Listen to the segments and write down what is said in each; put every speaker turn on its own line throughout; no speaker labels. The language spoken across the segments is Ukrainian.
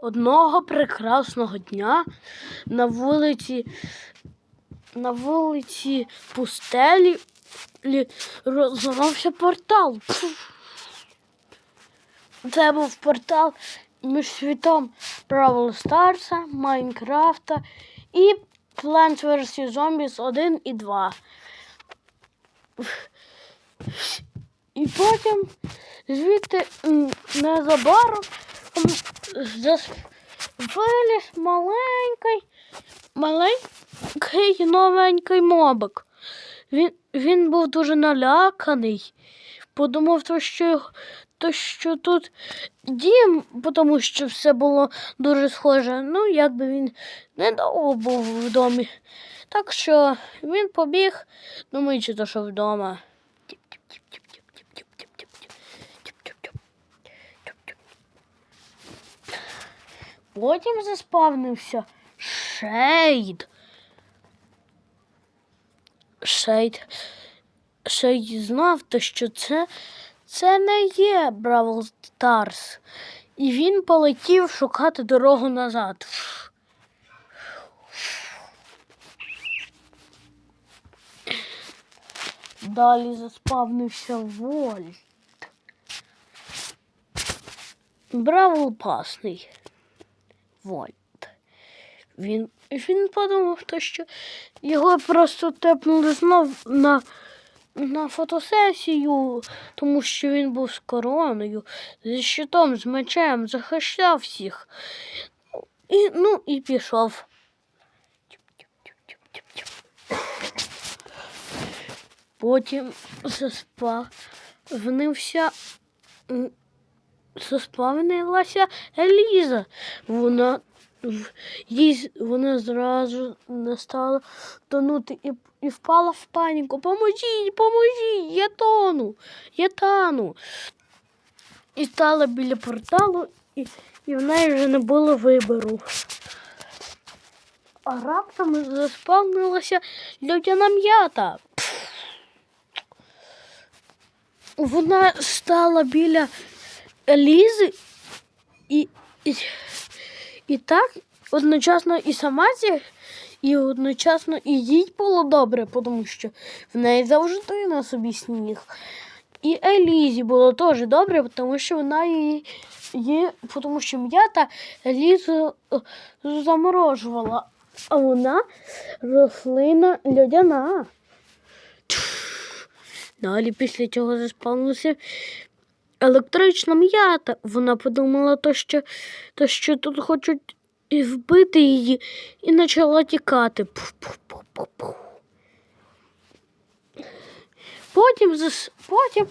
Одного прекрасного дня на вулиці, на вулиці пустелі лі- розламався портал. Це був портал між світом Бравл Старса, Майнкрафта і Plants vs. Zombies 1 і 2. І потім звідти незабаром виліз маленький, маленький новенький мобик. Він, він був дуже наляканий. Подумав, то, що, то, що тут дім, тому що все було дуже схоже. Ну, якби він недовго був в домі. Так що він побіг, думаючи, то, що вдома. Потім заспавнився Шейд. Шейд. Шейд знав, то, що це, це не є Бравл Старс. І він полетів шукати дорогу назад. Далі заспавнився Вольт. Бравл пасний. Вольт. Він, він подумав, то, що його просто тепнули знов на, на фотосесію, тому що він був з короною, зі щитом, з мечем, захищав всіх. І, ну, і пішов. Потім заспавнився м, заспавнилася Еліза. Вона їй вона зразу не стала тонути і, і впала в паніку. Поможіть, поможіть, я тону, я тану. І стала біля порталу, і, і в неї вже не було вибору. А раптом заспавнилася людяна м'ята. Вона стала біля Елізи і, і, і так одночасно і сама зі, і одночасно і їй було добре, тому що в неї завжди на собі сніг. І Елізі було теж добре, тому що вона її, її тому що м'ята Елізу е, заморожувала, а вона рослина льодяна. Далі після цього заспавнилася електрична м'ята. Вона подумала, то, що, то, що тут хочуть і вбити її, і почала тікати. Потім, потім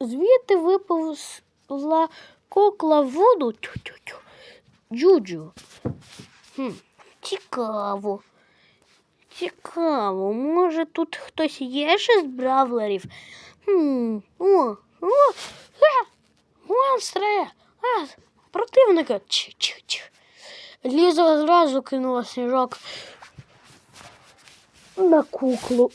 звідти виповзла кукла в воду. Тю-тю-тю. Джуджу. Цікаво. Цікаво, може тут хтось є ще з бравлерів? Хм, о, о, монстри, а, противника. Чи, чи, чи. Ліза одразу кинула сніжок на куклу.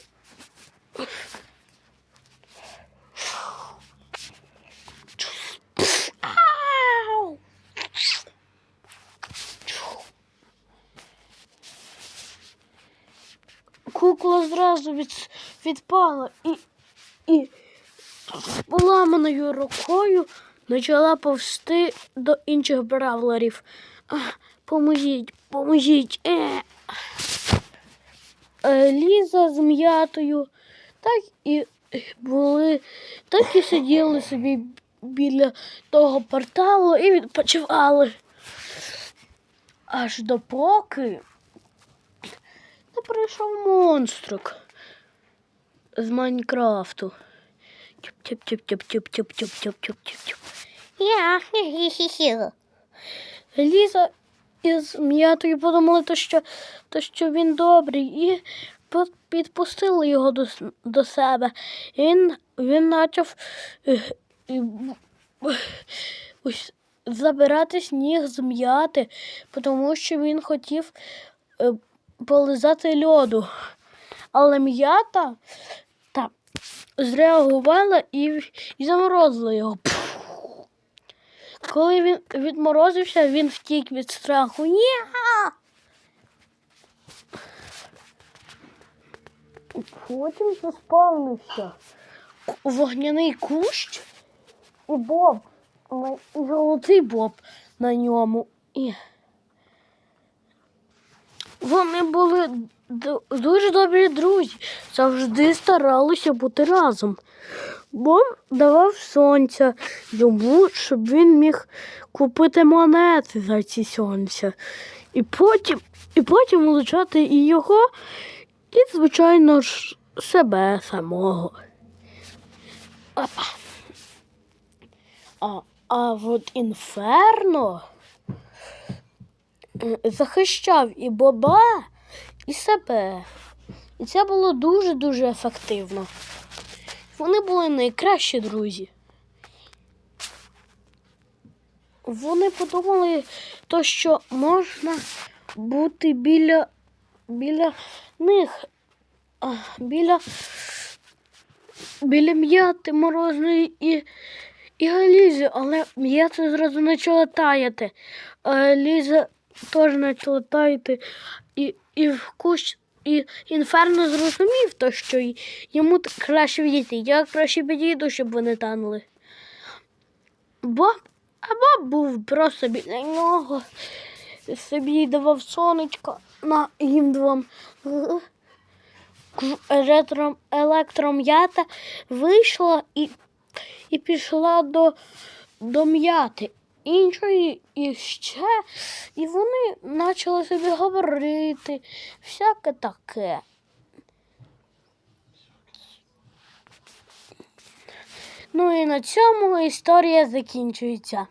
Кукла зразу від, відпала і, і поламаною рукою почала повсти до інших бравлерів. Поможіть, поможіть. Е. Е, Ліза з м'ятою так і були, так і сиділи собі біля того порталу і відпочивали. Аж допоки не прийшов монстрик з Майнкрафту. Тюп-тюп-тюп-тюп-тюп-тюп-тюп-тюп-тюп-тюп. Я хі-хі-хі. Ліза із м'ятою подумала, то, що, то, що він добрий, і підпустили його до, до себе. І він, він почав е, забирати сніг з м'яти, тому що він хотів е, полизати льоду. Але м'ята та, зреагувала і, і заморозила його. коли він відморозився, він втік від страху. Ні! Потім заспавнився вогняний кущ і Боб, і золотий Боб на ньому. І вони були дуже добрі друзі, завжди старалися бути разом. Боб давав сонця йому, щоб він міг купити монети за ці сонця. І потім, і потім влучати і його, і, звичайно ж, себе самого. Опа. А, а от інферно захищав і Боба, і себе. І це було дуже-дуже ефективно. Вони були найкращі друзі. Вони подумали, то, що можна бути біля, біля них, біля, біля м'яти морозної і, і Галізи, але м'ята зразу почала таяти. А Галіза теж почала таяти. І, і в кущ, і інферно зрозумів, то, що йому краще відійти. Я краще підійду, щоб вони танули. Боб, а Боб був просто біля нього. Собі давав сонечко на їм двом. Ретро, електром'ята вийшла і, і пішла до, до м'яти. Іншої і ще, і вони почали собі говорити, всяке таке. Ну і на цьому історія закінчується.